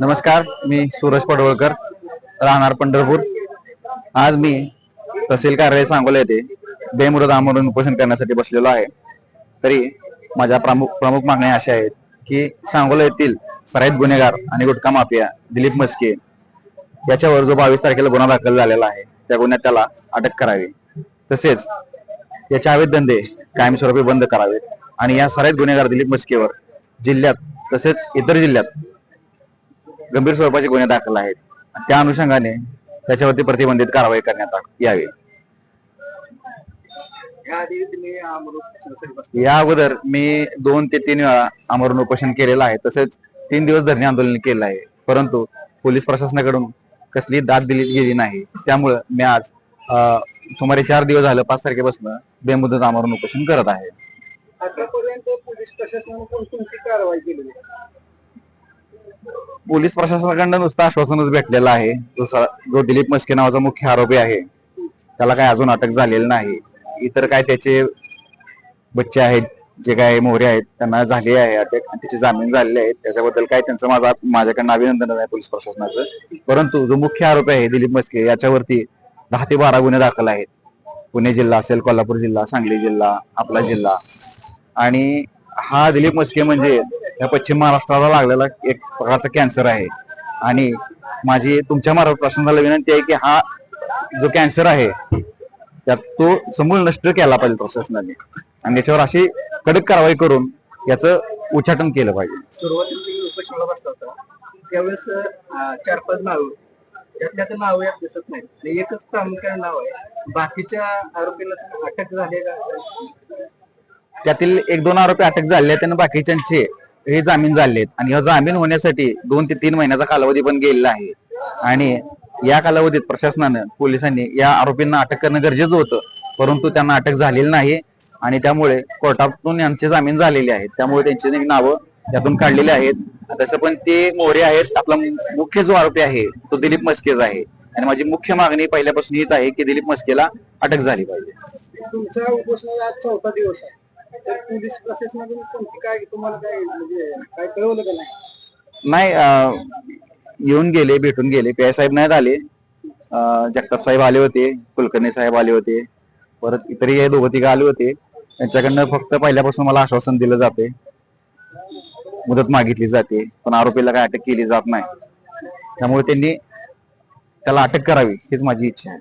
नमस्कार मी सूरज पडवळकर राहणार पंढरपूर. आज मी तहसील कार्यालय सांगोला येथे बेमुदत आमरण उपोषण करण्यासाठी बसलेलो आहे. तरी माझ्या प्रमुख प्रमुख मागण्या अशा आहेत की सांगोला येथील सराईत गुन्हेगार आणि गुटखा माफिया दिलीप मस्के याच्यावर जो बावीस तारखेला गुन्हा दाखल झालेला आहे त्या गुन्ह्यात त्याला अटक करावी. तसेच याचे अवैध धंदे कायमस्वरूपी बंद करावेत. आणि या सराईत गुन्हेगार दिलीप मस्केवर जिल्ह्यात तसेच इतर जिल्ह्यात गंभीर स्वरूपाचे गुन्हे दाखल आहेत. त्या अनुषंगाने त्याच्यावरती प्रतिबंधित कारवाई करण्यात यावी. या अगोदर मी दोन ते तीन वेळा आमरण उपोषण केलेलं आहे. तसेच तीन दिवस धरणे आंदोलन केलं आहे. परंतु पोलीस प्रशासनाकडून कसली दाद दिली गेली नाही. त्यामुळं मी आज सुमारे चार दिवस झालं पाच तारखेपासून बेमुदत आमरण उपोषण करत आहे. आतापर्यंत पोलीस प्रशासनाने कोणती कारवाई केली पोलीस प्रशासनाकडनं नुसतं आश्वासनच भेटलेलं आहे. जो जो दिलीप मस्के नावाचा मुख्य आरोपी आहे त्याला काय अजून अटक झालेली नाही. इतर काय त्याचे बच्चे आहेत जे काय मोहरे आहेत त्यांना झाले आहे अटक. आणि त्याचे जामीन झालेले आहेत त्याच्याबद्दल काय त्यांचं माझा माझ्याकडनं अभिनंदन आहे पोलीस प्रशासनाचं. परंतु जो मुख्य आरोपी आहे दिलीप मस्के याच्यावरती दहा ते बारा गुन्हे दाखल आहेत. पुणे जिल्हा असेल कोल्हापूर जिल्हा सांगली जिल्हा आपला जिल्हा. आणि हा दिलीप मस्के म्हणजे या पश्चिम महाराष्ट्राला लागलेला एक प्रकारचा कॅन्सर आहे. आणि माझी तुमच्या मार्फत प्रशासनाला विनंती आहे की हा जो कॅन्सर आहे त्यात तो समूळ नष्ट केला पाहिजे प्रशासनाने. आणि याच्यावर अशी कडक कारवाई करून याचं उच्चाटन केलं पाहिजे. सुरुवातीला बसला होता. त्यावेळेस अं, चार पाच नाव त्यातल्या तर नाव यात दिसत नाही आणि एकच प्रामुख्याने नाव आहे. बाकीच्या आरोपीला तर अटक झाली का? त्यातील एक दोन आरोपी अटक झाले आहेत आणि बाकीच्यांचे हे जामीन झाले आहेत आणि हा जामीन होण्यासाठी दोन ते तीन महिन्याचा कालावधी पण गेलेला आहे. आणि या कालावधीत प्रशासनानं पोलिसांनी या आरोपींना अटक करणं गरजेचं होतं. परंतु त्यांना अटक झालेली नाही आणि त्यामुळे कोर्टातून यांचे जामीन झालेले आहेत. त्यामुळे त्यांची नावं त्यातून काढलेली आहेत. तसं पण ते मोरे आहेत. आपला मुख्य जो आरोपी आहे तो दिलीप मस्केच आहे. आणि माझी मुख्य मागणी पहिल्यापासून हीच आहे की दिलीप मस्केला अटक झाली पाहिजे. तुमच्या उपोषणाला आज चौथा दिवस आहे. तर पोलीस प्रशासनाकडून कोणती काय तुम्हाला काय म्हणजे काय कळवलं का नाही? नाही अं, येऊन गेले भेटून गेले. पी आय साहेब नाहीत आले. अं, जगताप साहेब आले होते कुलकर्णी साहेब आले होते. परत इतरही दोघं तिघं आले होते. त्यांच्याकडनं फक्त पहिल्यापासून मला आश्वासन दिलं जाते. मुदत मागितली जाते. पण आरोपीला काय अटक केली जात नाही. त्यामुळे त्यांनी त्याला अटक करावी हीच माझी इच्छा आहे.